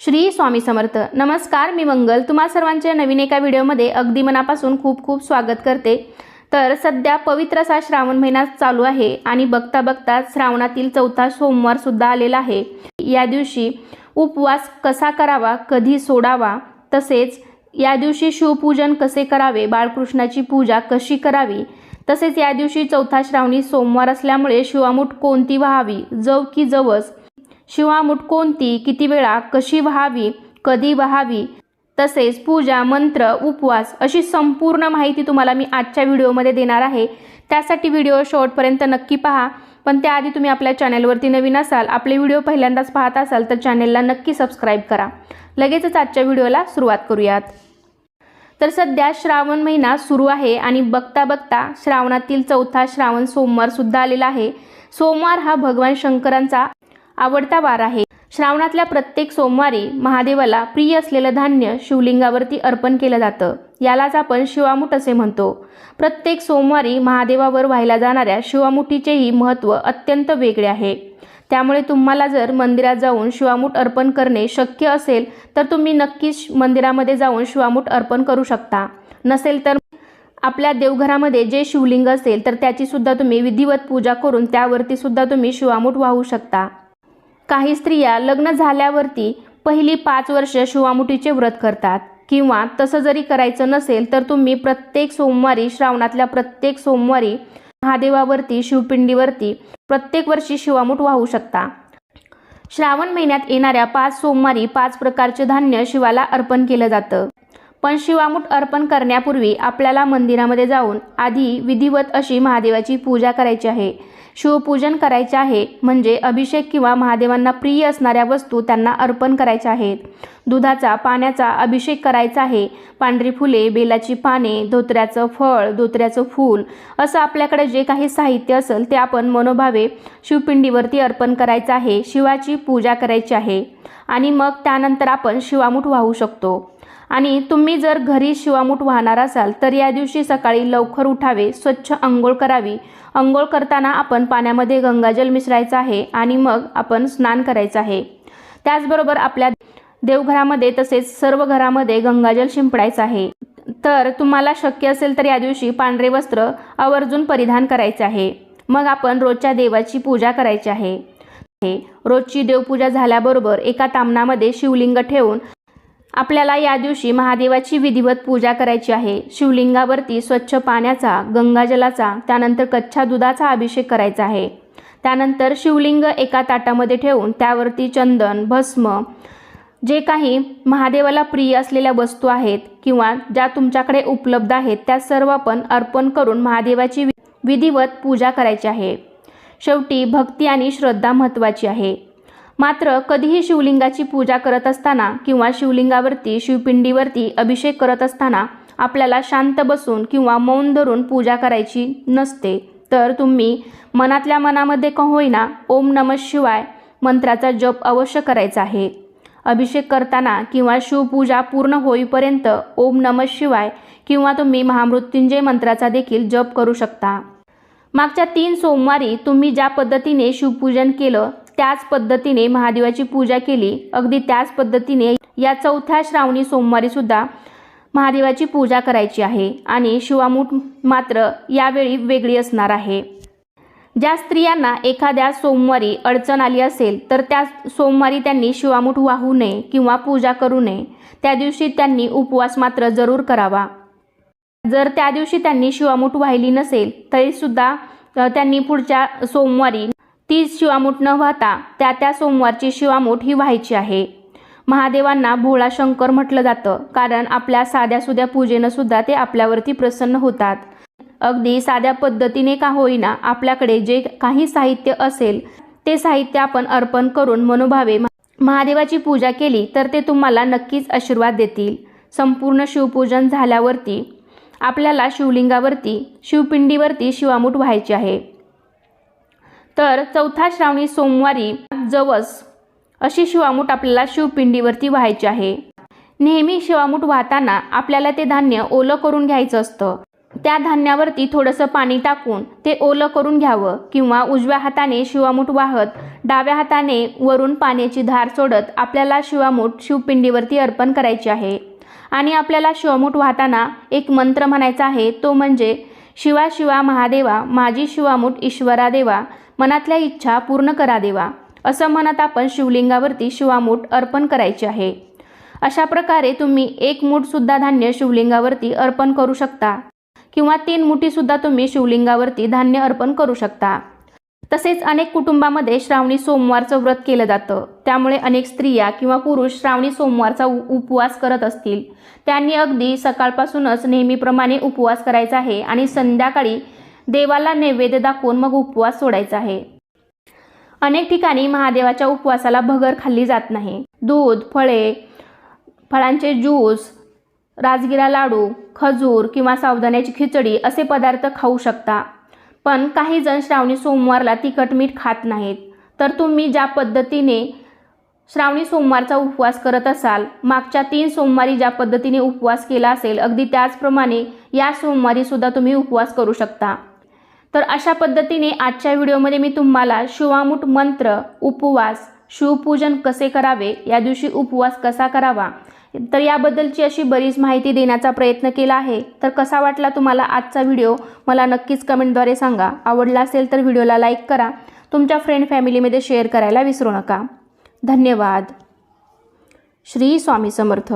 श्री स्वामी समर्थ. नमस्कार मी मंगल. तुम्हा सर्वांच्या नवीन एका व्हिडिओमध्ये अगदी मनापासून खूप खूप स्वागत करते. तर सध्या पवित्र असा श्रावण महिना चालू आहे आणि बघता बघता श्रावणातील चौथा सोमवारसुद्धा आलेला आहे. या दिवशी उपवास कसा करावा कधी सोडावा तसेच या दिवशी शिवपूजन कसे करावे बाळकृष्णाची पूजा कशी करावी तसेच या दिवशी चौथा श्रावणी सोमवार असल्यामुळे शिवामूठ कोणती व्हावी जव की जवस शिवामूठ कोणती किती वेळा कशी व्हावी कधी व्हावी तसेच पूजा मंत्र उपवास अशी संपूर्ण माहिती तुम्हाला मी आजच्या व्हिडिओमध्ये देणार आहे. त्यासाठी व्हिडिओ शेवटपर्यंत नक्की पहा. पण त्याआधी तुम्ही आपल्या चॅनलवरती नवीन असाल आपले व्हिडिओ पहिल्यांदाच पाहत असाल तर चॅनलला नक्की सबस्क्राईब करा. लगेचच आजच्या व्हिडिओला सुरुवात करूयात. तर सध्या श्रावण महिना सुरू आहे आणि बघता बघता श्रावणातील चौथा श्रावण सोमवारसुद्धा आलेला आहे. सोमवार हा भगवान शंकरांचा आवडता वार आहे. श्रावणातल्या प्रत्येक सोमवारी महादेवाला प्रिय असलेलं धान्य शिवलिंगावरती अर्पण केलं जातं. यालाच आपण शिवामुठ असे म्हणतो. प्रत्येक सोमवारी महादेवावर व्हायला जाणाऱ्या शिवामुठीचेही महत्त्व अत्यंत वेगळे आहे. त्यामुळे तुम्हाला जर मंदिरात जाऊन शिवामूठ अर्पण करणे शक्य असेल तर तुम्ही नक्कीच मंदिरामध्ये जाऊन शिवामूठ अर्पण करू शकता. नसेल तर आपल्या देवघरामध्ये जे शिवलिंग असेल तर त्याची सुद्धा तुम्ही विधिवत पूजा करून त्यावरती सुद्धा तुम्ही शिवामूठ वाहू शकता. काही स्त्रिया लग्न झाल्यावरती पहिली पाच वर्ष शिवामुठीचे व्रत करतात. किंवा तसं जरी करायचं नसेल तर तुम्ही प्रत्येक सोमवारी श्रावणातल्या प्रत्येक सोमवारी महादेवावरती शिवपिंडीवरती प्रत्येक वर्षी शिवामूठ वाहू शकता. श्रावण महिन्यात येणाऱ्या पाच सोमवारी पाच प्रकारचे धान्य शिवाला अर्पण केलं जातं. पण शिवामूठ अर्पण करण्यापूर्वी आपल्याला मंदिरामध्ये जाऊन आधी विधिवत अशी महादेवाची पूजा करायची आहे. शिवपूजन करायचे आहे. म्हणजे अभिषेक किंवा महादेवांना प्रिय असणाऱ्या वस्तू त्यांना अर्पण करायच्या आहेत. दुधाचा पाण्याचा अभिषेक करायचा आहे. पांढरी फुले बेलाची पाने धोत्र्याचं फळ धोत्र्याचं फूल असं आपल्याकडे जे काही साहित्य असेल ते आपण मनोभावे शिवपिंडीवरती अर्पण करायचं आहे. शिवाची पूजा करायची आहे. आणि मग त्यानंतर आपण शिवामूठ वाहू शकतो. आणि तुम्ही जर घरी शिवामूठ वाहणार असाल तर या दिवशी सकाळी लवकर उठावे स्वच्छ अंघोळ करावी. अंघोळ करताना आपण पाण्यामध्ये गंगाजल मिसळायचं आहे आणि मग आपण स्नान करायचं आहे. त्याचबरोबर आपल्या देवघरामध्ये तसेच सर्व घरामध्ये गंगाजल शिंपडायचं आहे. तर तुम्हाला शक्य असेल तर या दिवशी पांढरे वस्त्र आवर्जून परिधान करायचे आहे. मग आपण रोजच्या देवाची पूजा करायची आहे. रोजची देवपूजा झाल्याबरोबर एका तामणामध्ये शिवलिंग ठेवून आपल्याला या दिवशी महादेवाची विधिवत पूजा करायची आहे. शिवलिंगावरती स्वच्छ पाण्याचा गंगाजलाचा त्यानंतर कच्च्या दुधाचा अभिषेक करायचा आहे. त्यानंतर शिवलिंग एका ताटामध्ये ठेवून त्यावरती चंदन भस्म जे काही महादेवाला प्रिय असलेल्या वस्तू आहेत किंवा ज्या तुमच्याकडे उपलब्ध आहेत त्या सर्व आपण अर्पण करून महादेवाची विधिवत पूजा करायची आहे. शेवटी भक्ती आणि श्रद्धा महत्त्वाची आहे. मात्र कधीही शिवलिंगाची पूजा करत असताना किंवा शिवलिंगावरती शिवपिंडीवरती अभिषेक करत असताना आपल्याला शांत बसून किंवा मौन धरून पूजा करायची नसते. तर तुम्ही मनातल्या मनामध्ये का होईना ओम नम शिवाय मंत्राचा जप अवश्य करायचा आहे. अभिषेक करताना किंवा शिवपूजा पूर्ण होईपर्यंत ओम नम शिवाय किंवा तुम्ही महामृत्युंजय मंत्राचा देखील जप करू शकता. मागच्या तीन सोमवारी तुम्ही ज्या पद्धतीने शिवपूजन केलं त्याच पद्धतीने महादेवाची पूजा केली. अगदी त्याच पद्धतीने या चौथ्या श्रावणी सोमवारी सुद्धा महादेवाची पूजा करायची आहे आणि शिवामूठ मात्र यावेळी वेगळी असणार आहे. ज्या स्त्रियांना एखाद्या सोमवारी अडचण आली असेल तर त्या सोमवारी त्यांनी शिवामूठ वाहू नये किंवा पूजा करू नये. त्या दिवशी त्यांनी उपवास मात्र जरूर करावा. जर त्या दिवशी त्यांनी शिवामूठ वाहिली नसेल तरीसुद्धा त्यांनी पुढच्या सोमवारी ती शिवामूठ न वाहता त्या त्या सोमवारची शिवामूठ ही व्हायची आहे. महादेवांना भोळा शंकर म्हटलं जातं कारण आपल्या साध्या सुध्या पूजेनं सुद्धा ते आपल्यावरती प्रसन्न होतात. अगदी साध्या पद्धतीने का होईना आपल्याकडे जे काही साहित्य असेल ते साहित्य आपण अर्पण करून मनोभावे महादेवाची पूजा केली तर ते तुम्हाला नक्कीच आशीर्वाद देतील. संपूर्ण शिवपूजन झाल्यावरती आपल्याला शिवलिंगावरती शिवपिंडीवरती शिवामूठ व्हायची आहे. तर चौथा श्रावणी सोमवारी जवस. अशी शिवामूठ आपल्याला शिवपिंडीवरती व्हायची आहे. नेहमी शिवामूठ वाहताना आपल्याला ते धान्य ओलं करून घ्यायचं असतं. त्या धान्यावरती थोडंसं पाणी टाकून ते ओलं करून घ्यावं किंवा उजव्या हाताने शिवामूठ वाहत डाव्या हाताने वरून पाण्याची धार सोडत आपल्याला शिवामूठ शिवपिंडीवरती अर्पण करायची आहे. आणि आपल्याला शिवामूठ वाहताना एक मंत्र म्हणायचा आहे तो म्हणजे शिवा शिवा महादेवा माझी शिवामूठ ईश्वरा देवा मनातल्या इच्छा पूर्ण करा देवा. असं म्हणत आपण शिवलिंगावरती शिवामूठ अर्पण करायचे आहे. अशा प्रकारे तुम्ही एक मूठसुद्धा धान्य शिवलिंगावरती अर्पण करू शकता. किंवा तीन मुठीसुद्धा तुम्ही शिवलिंगावरती धान्य अर्पण करू शकता. तसेच अनेक कुटुंबामध्ये श्रावणी सोमवारचं व्रत केलं जातं. त्यामुळे अनेक स्त्रिया किंवा पुरुष श्रावणी सोमवारचा उपवास करत असतील. त्यांनी अगदी सकाळपासूनच नेहमीप्रमाणे उपवास करायचा आहे आणि संध्याकाळी देवाला नैवेद्य दाखवून मग उपवास सोडायचा आहे. अनेक ठिकाणी महादेवाच्या उपवासाला भगर खाल्ली जात नाही. दूध फळे फळांचे ज्यूस राजगिरा लाडू खजूर किंवा सावधान्याची खिचडी असे पदार्थ खाऊ शकता. पण काही जण श्रावणी सोमवारला तिखट मीठ खात नाहीत. तर तुम्ही ज्या पद्धतीने श्रावणी सोमवारचा उपवास करत असाल मागच्या तीन सोमवारी ज्या पद्धतीने उपवास केला असेल अगदी त्याचप्रमाणे या सोमवारी सुद्धा तुम्ही उपवास करू शकता. तर अशा पद्धतीने आजच्या व्हिडिओमध्ये मी तुम्हाला शिवामूठ मंत्र उपवास शिवपूजन कसे करावे या दिवशी उपवास कसा करावा तर याबद्दलची अशी बरीच माहिती देण्याचा प्रयत्न केला आहे. तर कसा वाटला तुम्हाला आजचा व्हिडिओ? मला नक्कीच कमेंटद्वारे सांगा. आवडला असेल तर व्हिडिओला लाईक करा. तुमच्या फ्रेंड फॅमिलीमध्ये शेअर करायला विसरू नका. धन्यवाद. श्री स्वामी समर्थ.